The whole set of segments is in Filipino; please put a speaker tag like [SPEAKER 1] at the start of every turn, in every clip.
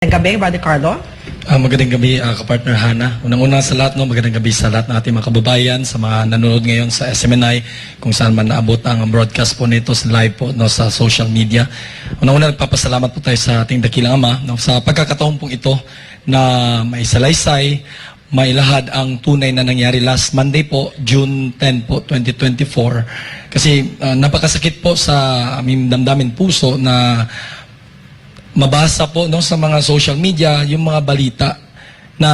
[SPEAKER 1] Magandang gabi, Brother Carlo.
[SPEAKER 2] Ah, magandang gabi, uh, kapartner Hana. Unang-una sa lahat, no, magandang gabi sa lahat ng ating mga kababayan, sa mga nanonood ngayon sa SMNI, kung saan man naabot ang broadcast po nito sa live po no, sa social media. Unang-una, nagpapasalamat po tayo sa ating dakilang ama no, sa pagkakataon pong ito na may salaysay, mailahad ang tunay na nangyari last Monday po, June 10 po, 2024. Kasi ah, napakasakit po sa aming damdamin puso na mabasa po no sa mga social media yung mga balita na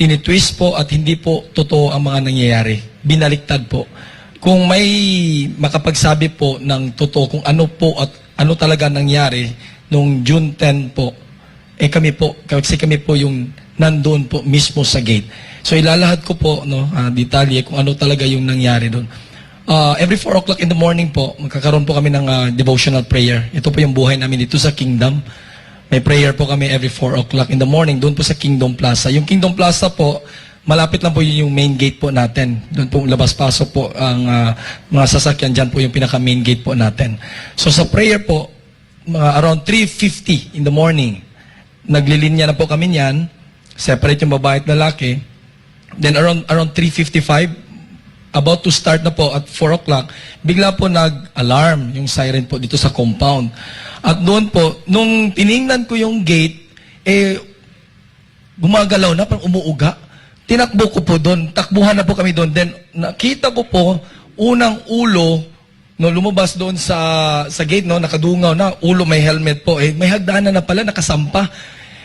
[SPEAKER 2] tinitwist po at hindi po totoo ang mga nangyayari. Binaliktad po. Kung may makapagsabi po ng totoo kung ano po at ano talaga nangyari nung June 10 po, eh kami po, kasi kami po yung nandoon po mismo sa gate. So ilalahad ko po no, ah, detalye kung ano talaga yung nangyari doon. Uh, every 4 o'clock in the morning po, magkakaroon po kami ng uh, devotional prayer. Ito po yung buhay namin dito sa Kingdom. May prayer po kami every 4 o'clock in the morning doon po sa Kingdom Plaza. Yung Kingdom Plaza po, malapit lang po yun yung main gate po natin. Doon po labas-pasok po ang uh, mga sasakyan dyan po yung pinaka-main gate po natin. So sa prayer po, mga around 3.50 in the morning, naglilinya na po kami niyan, separate yung babae at lalaki. Then around around 3.55, about to start na po at 4 o'clock, bigla po nag-alarm yung siren po dito sa compound. At doon po, nung tiningnan ko yung gate, eh, gumagalaw na, parang umuuga. Tinakbo ko po doon, takbuhan na po kami doon. Then, nakita ko po, unang ulo, no, lumabas doon sa, sa gate, no, nakadungaw na, ulo may helmet po. Eh, may hagdanan na pala, nakasampa.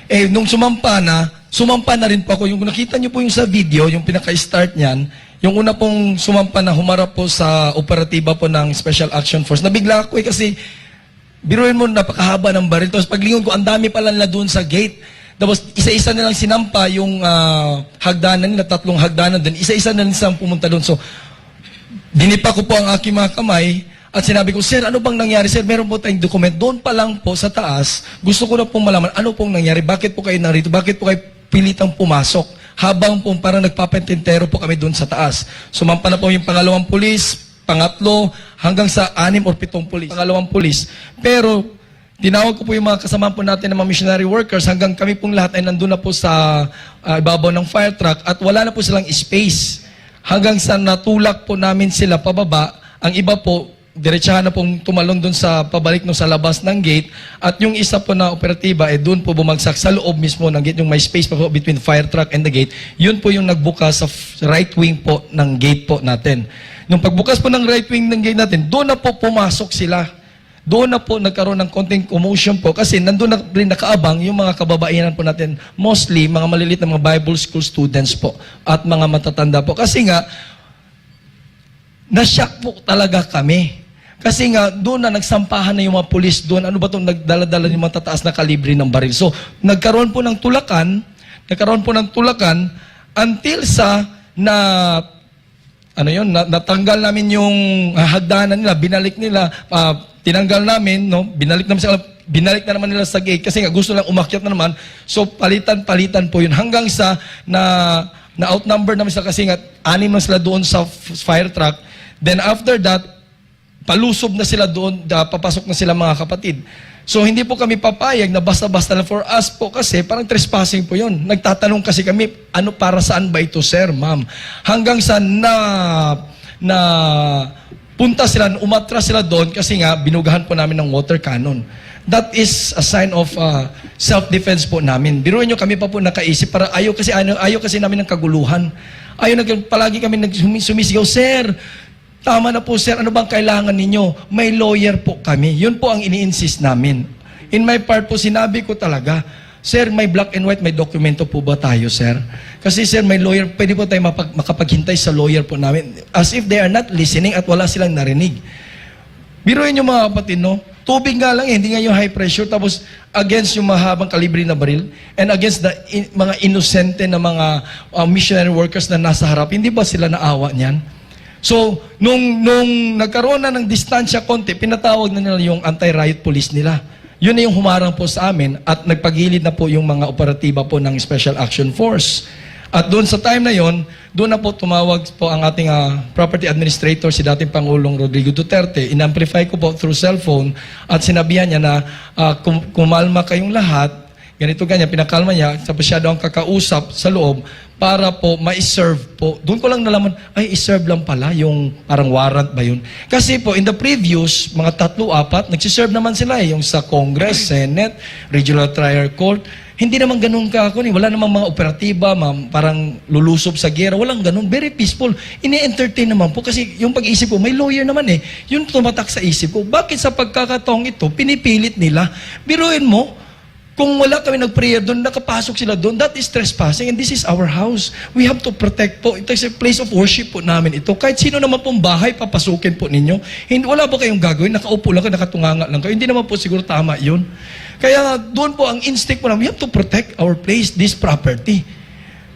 [SPEAKER 2] Eh, nung sumampa na, sumampa na rin po ako. Yung nakita niyo po yung sa video, yung pinaka-start niyan, yung una pong sumampa na humarap po sa operatiba po ng Special Action Force, nabigla ako eh kasi biruin mo napakahaba ng baril. Tapos paglingon ko, ang dami pala na doon sa gate. Tapos isa-isa na lang sinampa yung ah, hagdanan nila, tatlong hagdanan din. Isa-isa na lang silang pumunta doon. So, dinipa ko po ang aking mga kamay at sinabi ko, Sir, ano bang nangyari? Sir, meron po tayong document. Doon pa lang po sa taas, gusto ko na pong malaman ano pong nangyari. Bakit po kayo narito? Bakit po kayo pilitang pumasok? Habang po parang nagpapentintero po kami doon sa taas. Sumampa na po yung pangalawang pulis, pangatlo, hanggang sa anim or pitong pulis. Pangalawang pulis. Pero, tinawag ko po yung mga kasama po natin ng mga missionary workers hanggang kami pong lahat ay nandun na po sa ah, ibabaw ng fire truck at wala na po silang space. Hanggang sa natulak po namin sila pababa, ang iba po, diretsahan na pong tumalon doon sa pabalik no sa labas ng gate at yung isa po na operatiba eh doon po bumagsak sa loob mismo ng gate yung may space pa po between fire truck and the gate yun po yung nagbuka sa right wing po ng gate po natin nung pagbukas po ng right wing ng gate natin doon na po pumasok sila doon na po nagkaroon ng konting commotion po kasi nandun na rin nakaabang yung mga kababaihan po natin, mostly mga malilit na mga Bible school students po at mga matatanda po. Kasi nga, nasyak po talaga kami. Kasi nga, doon na nagsampahan na yung mga pulis doon. Ano ba itong nagdala-dala yung mga tataas na kalibre ng baril? So, nagkaroon po ng tulakan, nagkaroon po ng tulakan until sa na ano yun, na, natanggal namin yung hagdanan nila, binalik nila, ah, tinanggal namin, no, binalik namin sila, binalik na naman nila sa gate kasi nga gusto lang umakyat na naman. So palitan-palitan po yun hanggang sa na na outnumber namin sila kasi nga anim na sila doon sa fire truck. Then after that, palusob na sila doon, da, papasok na sila mga kapatid. So hindi po kami papayag na basta-basta lang for us po kasi parang trespassing po yun. Nagtatanong kasi kami, ano para saan ba ito sir, ma'am? Hanggang sa na, na punta sila, umatras sila doon kasi nga binugahan po namin ng water cannon. That is a sign of uh, self-defense po namin. Biruin nyo kami pa po nakaisip para ayaw kasi, ayaw, ayaw kasi namin ng kaguluhan. Ayaw nag, palagi kami nagsumisigaw, Sir, Tama na po, sir. Ano bang kailangan ninyo? May lawyer po kami. Yun po ang ini-insist namin. In my part po, sinabi ko talaga, Sir, may black and white, may dokumento po ba tayo, sir? Kasi sir, may lawyer, pwede po tayo mapag, makapaghintay sa lawyer po namin. As if they are not listening at wala silang narinig. Biruin nyo mga kapatid, no? Tubig nga lang, eh, hindi nga yung high pressure. Tapos, against yung mahabang kalibre na baril and against the in- mga inosente na mga uh, missionary workers na nasa harap, hindi ba sila naawa niyan? So, nung, nung nagkaroon na ng distansya konti, pinatawag na nila yung anti-riot police nila. Yun na yung humarang po sa amin at nagpagilid na po yung mga operatiba po ng Special Action Force. At doon sa time na yon, doon na po tumawag po ang ating ah, property administrator, si dating Pangulong Rodrigo Duterte. In-amplify ko po through cellphone at sinabihan niya na ah, kum- kumalma kayong lahat, ganito ganyan, pinakalma niya, tapos siya ang kakausap sa loob para po ma-serve po. Doon ko lang nalaman, ay, iserve lang pala yung parang warrant ba yun? Kasi po, in the previous, mga tatlo, apat, nagsiserve naman sila eh, yung sa Congress, Senate, Regional Trial Court. Hindi naman ganun ka ako Wala namang mga operatiba, ma'am, parang lulusob sa gera. Walang ganun. Very peaceful. Ini-entertain naman po kasi yung pag-isip ko, may lawyer naman eh. Yun tumatak sa isip ko. Bakit sa pagkakataong ito, pinipilit nila? Biruin mo, kung wala kami nag-prayer doon, nakapasok sila doon, that is trespassing and this is our house. We have to protect po. Ito is a place of worship po namin ito. Kahit sino naman pong bahay, papasukin po ninyo. Hindi, wala po kayong gagawin, nakaupo lang kayo, nakatunganga lang kayo. Hindi naman po siguro tama yun. Kaya doon po ang instinct po namin, we have to protect our place, this property.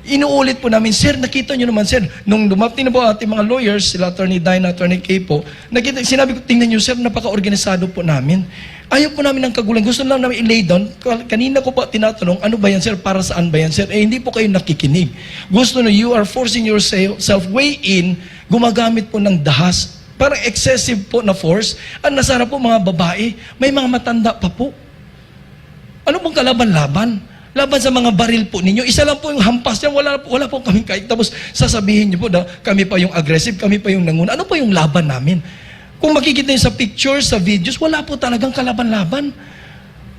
[SPEAKER 2] Inuulit po namin, sir, nakita nyo naman, sir, nung dumating na po ating mga lawyers, sila Attorney Dina, Attorney Kay po, nakita, sinabi ko, tingnan nyo, sir, napaka-organisado po namin. Ayaw po namin ng kagulan. Gusto lang namin i-lay down. Kanina ko po tinatanong, ano ba yan, sir? Para saan ba yan, sir? Eh, hindi po kayo nakikinig. Gusto na, you are forcing yourself way in, gumagamit po ng dahas. Parang excessive po na force. Ang nasara po mga babae, may mga matanda pa po. Ano pong kalaban-laban? Laban sa mga baril po ninyo. Isa lang po yung hampas niyan. Wala, wala po kami kahit. Tapos sasabihin niyo po na kami pa yung aggressive, kami pa yung nanguna. Ano po yung laban namin? Kung makikita niyo sa pictures, sa videos, wala po talagang kalaban-laban.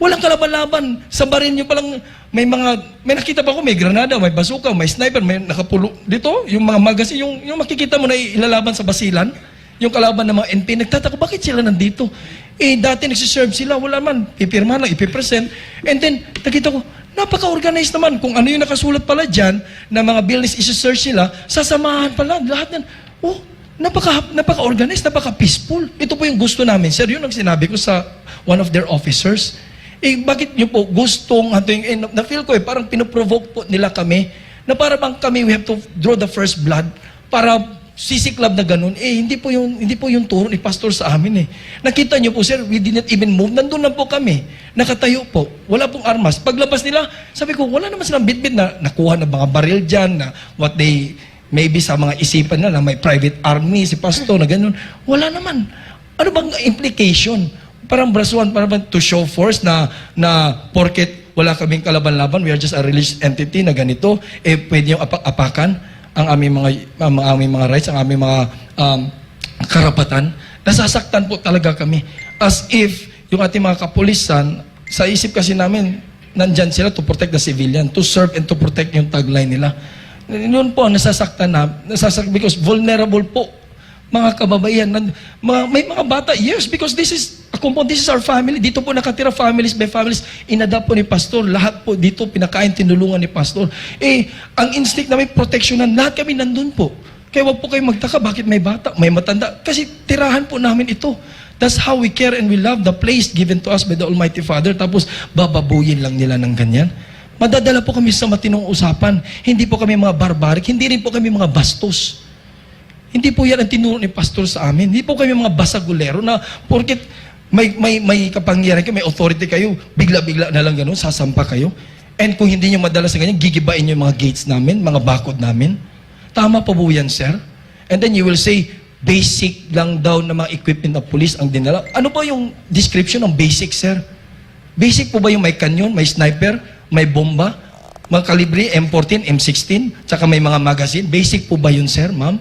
[SPEAKER 2] Walang kalaban-laban. Sa baril niyo palang may mga, may nakita pa ko, may granada, may basuka, may sniper, may nakapulo. Dito, yung mga magazine, yung, yung makikita mo na ilalaban sa basilan, yung kalaban ng mga NP, nagtataka, bakit sila nandito? Eh, dati nagsiserve sila, wala man, pipirma lang, ipipresent. And then, nakita ko, napaka-organized naman. Kung ano yung nakasulat pala dyan, na mga buildings isi-search sila, sasamahan pala, lahat yan. Oh, napaka, napaka-organized, napaka-peaceful. Ito po yung gusto namin. Sir, yun ang sinabi ko sa one of their officers. Eh, bakit nyo po gustong, ano yung, eh, na-feel ko eh, parang pinoprovoke po nila kami, na para bang kami, we have to draw the first blood, para sisiklab na ganun, eh, hindi po yung, hindi po yung turo ni pastor sa amin eh. Nakita niyo po, sir, we did not even move. Nandun lang po kami. Nakatayo po. Wala pong armas. Paglabas nila, sabi ko, wala naman silang bitbit na nakuha ng mga baril dyan, na what they, maybe sa mga isipan na, na may private army, si pastor, na ganun. Wala naman. Ano bang implication? Parang brasuan, parang to show force na, na porket wala kaming kalaban-laban, we are just a religious entity na ganito, eh pwede yung apak-apakan ang aming mga, ang aming mga rights, ang aming mga um, karapatan. Nasasaktan po talaga kami. As if yung ating mga kapulisan, sa isip kasi namin, nandyan sila to protect the civilian, to serve and to protect yung tagline nila. Yun po, nasasaktan na, nasasaktan because vulnerable po mga kababaihan, nan- mga, may mga bata, yes, because this is, compound, this is our family. Dito po nakatira families by families. Inadapt po ni Pastor. Lahat po dito pinakain, tinulungan ni Pastor. Eh, ang instinct namin, protectionan, lahat kami nandun po. Kaya wag po kayo magtaka, bakit may bata, may matanda. Kasi tirahan po namin ito. That's how we care and we love the place given to us by the Almighty Father. Tapos, bababuyin lang nila ng ganyan. Madadala po kami sa matinong usapan. Hindi po kami mga barbaric. Hindi rin po kami mga bastos. Hindi po yan ang tinuro ni pastor sa amin. Hindi po kami mga basagulero na porket may, may, may kapangyarihan kayo, may authority kayo, bigla-bigla na lang ganun, sasampa kayo. And kung hindi nyo madala sa ganyan, gigibain nyo yung mga gates namin, mga bakod namin. Tama po po yan, sir? And then you will say, basic lang daw na mga equipment ng police ang dinala. Ano po yung description ng basic, sir? Basic po ba yung may kanyon, may sniper, may bomba, mga kalibre, M14, M16, tsaka may mga magazine? Basic po ba yun, sir, ma'am?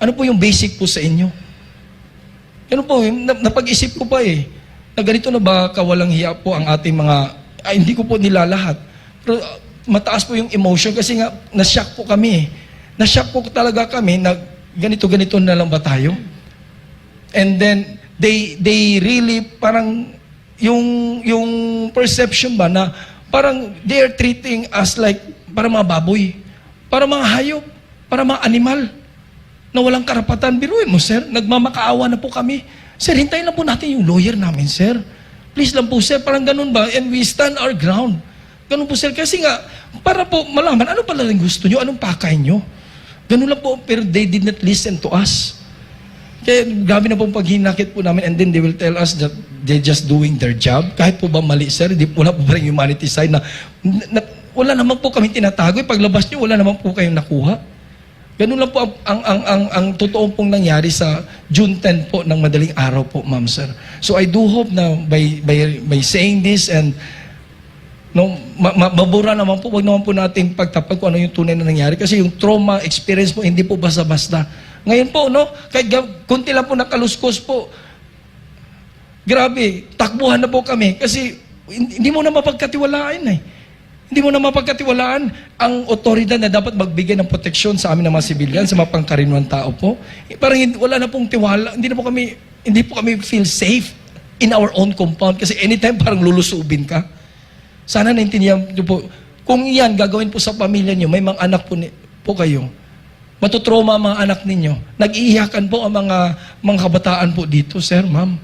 [SPEAKER 2] Ano po yung basic po sa inyo? Ano po, na- napag-isip ko pa eh, na ganito na ba kawalang hiya po ang ating mga, ay hindi ko po nilalahat. Pero uh, mataas po yung emotion kasi nga, na-shock po kami eh. Na-shock po talaga kami na ganito-ganito na lang ba tayo? And then, they, they really parang, yung, yung perception ba na parang they are treating us like para mga baboy, para mga hayop, para mga animal na walang karapatan. Biruin mo, sir. Nagmamakaawa na po kami. Sir, hintayin lang po natin yung lawyer namin, sir. Please lang po, sir. Parang ganun ba? And we stand our ground. Ganun po, sir. Kasi nga, para po malaman, ano pala rin gusto nyo? Anong pakay nyo? Ganun lang po, pero they did not listen to us. Kaya grabe na pong paghinakit po namin and then they will tell us that they just doing their job. Kahit po ba mali, sir, po na po ba rin humanity side na, na wala naman po kami tinatago. Eh, Paglabas nyo, wala naman po kayong nakuha. Ganun lang po ang, ang, ang, ang, ang totoo pong nangyari sa June 10 po ng madaling araw po, ma'am sir. So I do hope na by, by, by saying this and no, ma, ma, mabura naman po, wag naman po natin pagtapag kung ano yung tunay na nangyari. Kasi yung trauma experience po, hindi po basta-basta. Ngayon po, no, kahit kunti lang po nakaluskos po, grabe, takbuhan na po kami. Kasi hindi mo na mapagkatiwalaan eh. Hindi mo na mapagkatiwalaan ang otoridad na dapat magbigay ng proteksyon sa amin ng mga sibilyan, sa mga pangkaraniwang tao po. Eh, Parang hindi- wala na pong tiwala. Hindi na po kami, hindi po kami feel safe in our own compound kasi anytime parang lulusubin ka. Sana naintindihan niyo po. Kung iyan gagawin po sa pamilya niyo, may mga anak po, ni, po kayo. Matutroma ang mga anak ninyo. Nag-iiyakan po ang mga, mga kabataan po dito, sir, ma'am.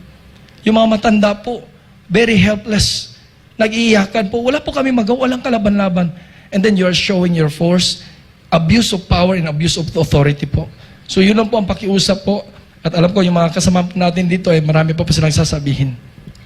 [SPEAKER 2] Yung mga matanda po, very helpless. Nag-iiyakan po. Wala po kami magawa, walang kalaban-laban. And then you are showing your force, abuse of power and abuse of authority po. So yun lang po ang pakiusap po. At alam ko yung mga kasama natin dito ay marami pa po silang sasabihin.